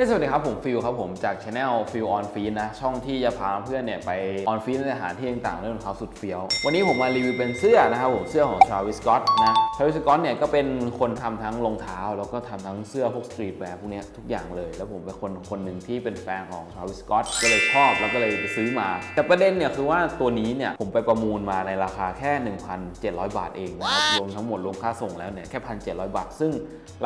ฮ้ยสวัสดีครับ ผมฟิลครับผมจากช anel ฟิลออนฟีนนะ ช่องที่จะพาเพื่อนเนี่ยไปออนฟีนในสถานที่ต่างๆเรื่องรองเท้าสุดเฟี้ยว วันนี้ผมมารีวิวเป็นเสื้อนะครับผมเสื้อของ Travis Scott นะ Travis Scott เนี่ยก็เป็นคนทำทั้งรองเท้า แล้วก็ทำทั้งเสื้อพวกสตรีทแวร์พวกเนี้ยทุกอย่างเลย แล้วผมเป็นคนคนหนึ่งที่เป็นแฟนของ Travis Scott ก็เลยชอบแล้วก็เลยไปซื้อมา แต่ประเด็นเนี่ยคือว่าตัวนี้เนี่ยผมไปประมูลมาในราคาแค่ 1,700 บาทเองนะครับรวมทั้งหมดรวมค่าส่งแล้วเนี่ยแค่1,700 บาท ซึ่ง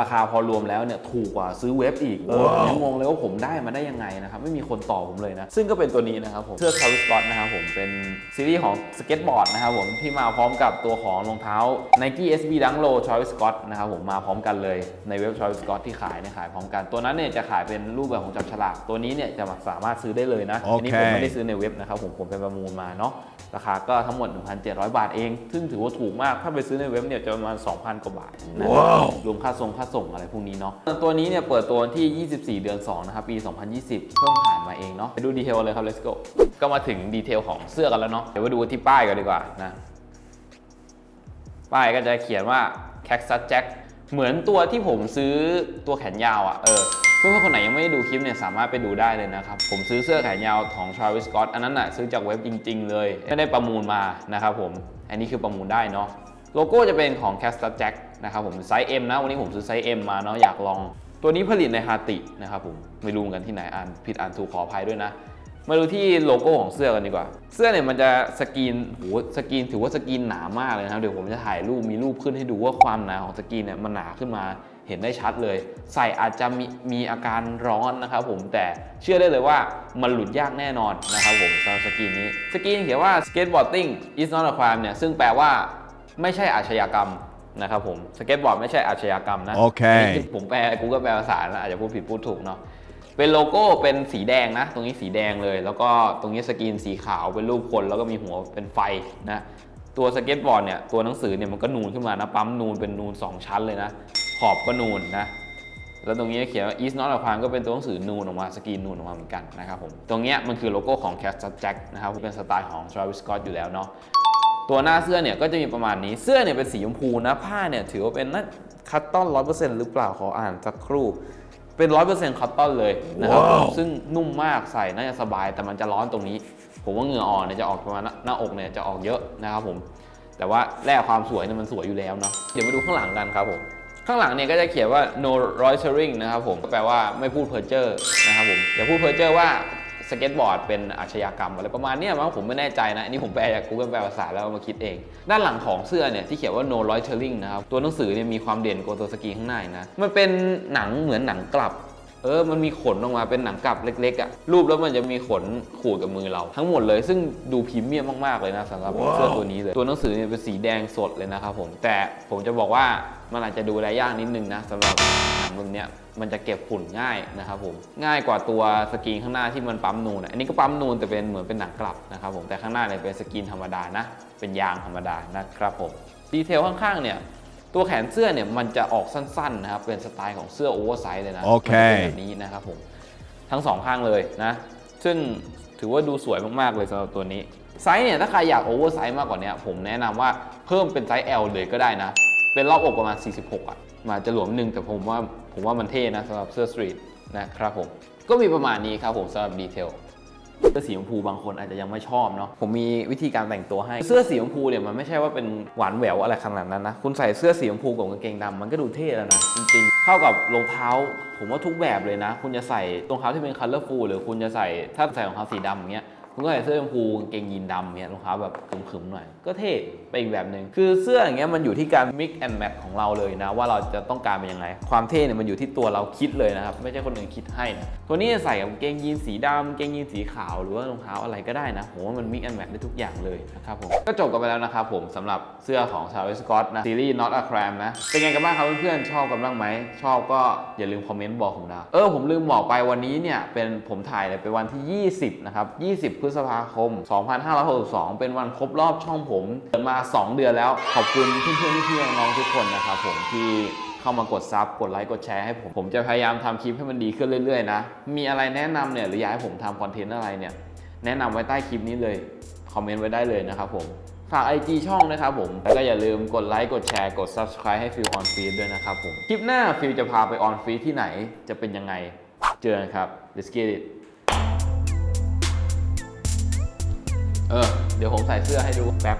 ราคาพอรวมแล้วเนี่ยถูกกว่าซื้อเว็บอีกเออผมยังงงเลยว่าผมได้มาได้ยังไงนะครับ ไม่มีคนต่อผมเลยนะ ซึ่งก็เป็นตัวนี้นะครับผมเสื้อ Travis Scott นะครับผมเป็นซีรีส์ของสเก็ตบอร์ดนะครับผมที่มาพร้อมกับตัวของรองเท้า Nike SB Dunk Low Travis Scott นะครับผมมาพร้อมกันเลยในเว็บ Travis Scott ที่ขายเนี่ยขายพร้อมกันตัวนั้นเนี่ยจะขายเป็นรูปแบบของจับฉลากตัวนี้เนี่ยจะสามารถซื้อได้เลยนะโอเคอันี้ผมไม่ได้ซื้อในเว็บนะครับผมผมไปประมูลมาเนาะราคาก็ทั้งหมด 1,700 บาทเอง ซึ่งถือว่าถูกมาก ถ้าไปซื้อในเว็บเนี่ยจะประมาณ 2,000 กว่าบาทนะว้าวรวมค่าส่งค่าส่งอะไรพวกนี้เนาะ ตัวนี้เนี่ยเปิดตัววันที่ 24เดือน 2 นะครับ ปี 2020 เพิ่งผ่านมาเองเนาะไปดูดีเทลเลยครับ let's go ก็มาถึงดีเทลของเสื้อกันแล้วเนาะเดี๋ยวมาดูที่ป้ายกันดีกว่านะ ป้ายก็จะเขียนว่า Cactus Jack เหมือนตัวที่ผมซื้อตัวแขนยาวอะ่ะเออเพื่อนๆคนไหนยังไม่ได้ดูคลิปเนี่ยสามารถไปดูได้เลยนะครับ ผมซื้อเสื้อแขนยาวของ Travis Scott อันนั้นอะซื้อจากเว็บจริง ๆ เลย ไม่ได้ประมูลมานะครับผม อันนี้คือประมูลได้เนาะโลโก้จะเป็นของ Cactus Jack นะครับผมไซส์ M นะ วันนี้ผมซื้อไซส์ M มาเนาะอยากลอง ตัวนี้ผลิตในฮาตินะครับผมไม่รู้เหมือนกันที่ไหนอ่านผิดอ่านถูกขออภัยด้วยนะ มาดูที่โลโก้ของเสื้อกันดีกว่า เสื้อเนี่ยมันจะสกรีนโหสกรีนถือว่าสกรีนหนามากเลยนะครับเดี๋ยวผมจะถ่ายรูปมีรูปขึ้นให้ดูว่าความหนาของสกรีนเนี่ยมันหนาขึ้นมาเห็นได้ชัดเลย ใส่อาจจะมีมีอาการร้อนนะครับผมแต่เชื่อได้เลยว่ามันหลุดยากแน่นอนนะครับผมสำหรับสกรีนนี้สกรีนเขียนว่า skateboarding is not a crime เนี่ยซึ่งแปลว่าไม่ใช่อาชญากรรม นะครับผมสเก็ตบอร์ดไม่ใช่อาชญากรรมนะโอเคนนี้ผมแปลกูก็แปลภาษานะอาจจะพูดผิดพูดถูกเนาะเป็นโลโก้เป็นสีแดงนะ ตรงนี้สีแดงเลย แล้วก็ตรงนี้สกรีนสีขาวเป็นรูปคน แล้วก็มีหัวเป็นไฟนะตัวสเก็ตบอร์ดเนี่ยตัวหนังสือเนี่ยมันก็นูนขึ้นมานะปั๊มนูนเป็นนูน 2 ชั้นเลยนะ ขอบก็นูนนะแล้วตรงนี้เขียนว่า East Not a Crime ก็เป็นตัวหนังสือนูนออกมาสกรีนนูนออกมาเหมือนกันนะครับผมตรงเนี้ยมันคือโลโก้ของ Cactus Jack นะครับเป็นสไตล์ของ Travis Scott อยู่แล้วเนาะ ตัวหน้าเสื้อเนี่ยก็จะมีประมาณนี้เสื้อเนี่ยเป็นสีชมพูนะผ้าเนี่ยถือว่าเป็นนัคัคัตตอนร้อยเปอร์เซ็นต์หรือเปล่าขออ่านสักครู่เป็นร้อยเปอร์เซ็นต์คัตตอนเลยนะครับว้าวซึ่งนุ่มมากใส่น่าจะสบายแต่มันจะร้อนตรงนี้ ผมว่าเหงื่ออ่อนเนี่ยจะออกประมาณหน้าหน้าอกเนี่ยจะออกเยอะนะครับผมแต่ว่าแร่ความสวยเนี่ยมันสวยอยู่แล้วเนาะเดี๋ยวมาดูข้างหลังกันครับผมข้างหลังเนี่ยก็จะเขียนว่า no loitering นะครับผมแปลว่าไม่พูดเพ้อเจ้อนะครับผมอย่าพูดเพ้อเจ้อว่า สเก็ตบอร์ดเป็นอาชญากรรมอะไรประมาณเนี้ยมั้งผมไม่แน่ใจนะ อันนี้ผมแปลจาก Google แปลภาษาแล้วเอามาคิดเอง ด้านหลังของเสื้อเนี่ยที่เขียนว่า no loitering นะครับ ตัวหนังสือเนี่ยมีความเด่นกว่าตัวสกรีนข้างในนะ มันเป็นหนังเหมือนหนังกลับ เออ มันมีขนออกมาเป็นหนังกลับเล็กๆอะรูปแล้วมันจะมีขนขูดกับมือเรา ทั้งหมดเลย ซึ่งดูพรีเมียมมากๆเลยนะสำหรับเสื้อตัวนี้เลย ตัวหนังสือเนี่ยเป็นสีแดงสดเลยนะครับผม แต่ผมจะบอกว่ามันอาจจะดูแลยากนิดนึงนะสำหรับ หนังเรื่องเนี้ยมันจะเก็บฝุ่นง่ายนะครับผมง่ายกว่าตัวสกรีนข้างหน้าที่มันปั๊มนูนอะอันนี้ก็ปั๊มนูนแต่เป็นเหมือนเป็นหนังกลับนะครับผมแต่ข้างหน้าเนี่ยเป็นสกรีนธรรมดานะ เป็นยางธรรมดานะครับผมดีเทลข้างๆเนี่ยตัวแขนเสื้อเนี่ยมันจะออกสั้นๆนะครับเป็นสไตล์ของเสื้อโอเวอร์ไซส์เลยนะโอเคมันจะเป็นแบบนี้นะครับผมทั้งสองข้างเลยนะซึ่งถือว่าดูสวยมากๆเลยสำหรับตัวนี้ไซส์เนี่ยถ้าใครอยากโอเวอร์ไซส์มากกว่านี้ผมแนะนำว่าเพิ่มเป็นไซส์ L เลยก็ได้นะ เป็นรอบอกประมาณ 46อะ มาจะหลวมนึงแต่ผมว่าผมว่ามันเท่นะสำหรับเสื้อสตรีทนะครับผมก็มีประมาณนี้ครับผมสำหรับดีเทลเสื้อสีชมพูบางคนอาจจะยังไม่ชอบเนาะผมมีวิธีการแต่งตัวให้ เสื้อสีชมพูเนี่ยมันไม่ใช่ว่าเป็นหวานแหววอะไรขนาดนั้นนะ คุณใส่เสื้อสีชมพูกับกางเกงดำมันก็ดูเท่แล้วนะ จริงๆ เข้ากับรองเท้า ผมว่าทุกแบบเลยนะ คุณจะใส่รองเท้าที่เป็นคัลเลอร์ฟูลหรือคุณจะใส่ถ้าใส่รองเท้าสีดำอย่างเงี้ย คุณก็ใส่เสื้อชมพูกางเกงยีนดำเนี่ยรองเท้าแบบขึมๆหน่อย ก็เท่ไปอีกแบบหนึ่งคือเสื้ออย่างเงี้ยมันอยู่ที่การ mix and match ของเราเลยนะ ว่าเราจะต้องการเป็นยังไง ความเท่เนี่ยมันอยู่ที่ตัวเราคิดเลยนะครับ ไม่ใช่คนอื่นคิดให้นะตัวนี้จะใส่กับกางเกงยีนสีดำกางเกงยีนสีขาวหรือว่ารองเท้าอะไรก็ได้นะผมว่ามัน mix and match ได้ทุกอย่างเลยนะครับผมก็จบกันไปแล้วนะครับผมสำหรับเสื้อของ Travis Scott นะซีรีส์ Not a Crime นะเป็นไงกันบ้างครับเพื่อนๆชอบกันบ้างไหมชอบก็อย่าลืมคอมเมนต์บอกผมนะเออผมลืมบอกไปวันนี้เนี่ยเป็นผมถ่ายเลยเป็นวันที่ 20นะครับ20พฤษภาคม 2562 เป็นวันครบรอบช่องผมเปิดมา 2 เดือนแล้ว ขอบคุณเพื่อนๆพี่ๆน้องๆทุกคนนะครับผมที่เข้ามากดซับกดไลค์กดแชร์ให้ผม ผมจะพยายามทำคลิปให้มันดีขึ้นเรื่อยๆนะ มีอะไรแนะนำเนี่ยหรืออยากให้ผมทำคอนเทนต์อะไรเนี่ย แนะนำไว้ใต้คลิปนี้เลย คอมเมนต์ไว้ได้เลยนะครับผม ฝาก IG ช่องนะครับผม แล้วก็อย่าลืมกดไลค์กดแชร์กด Subscribe ให้ฟิลออนฟีดด้วยนะครับผม คลิปหน้าฟิลจะพาไปออนฟีดที่ไหนจะเป็นยังไง เจอกันครับ let's get it เออ เดี๋ยวผมใส่เสื้อให้ดูแป๊บ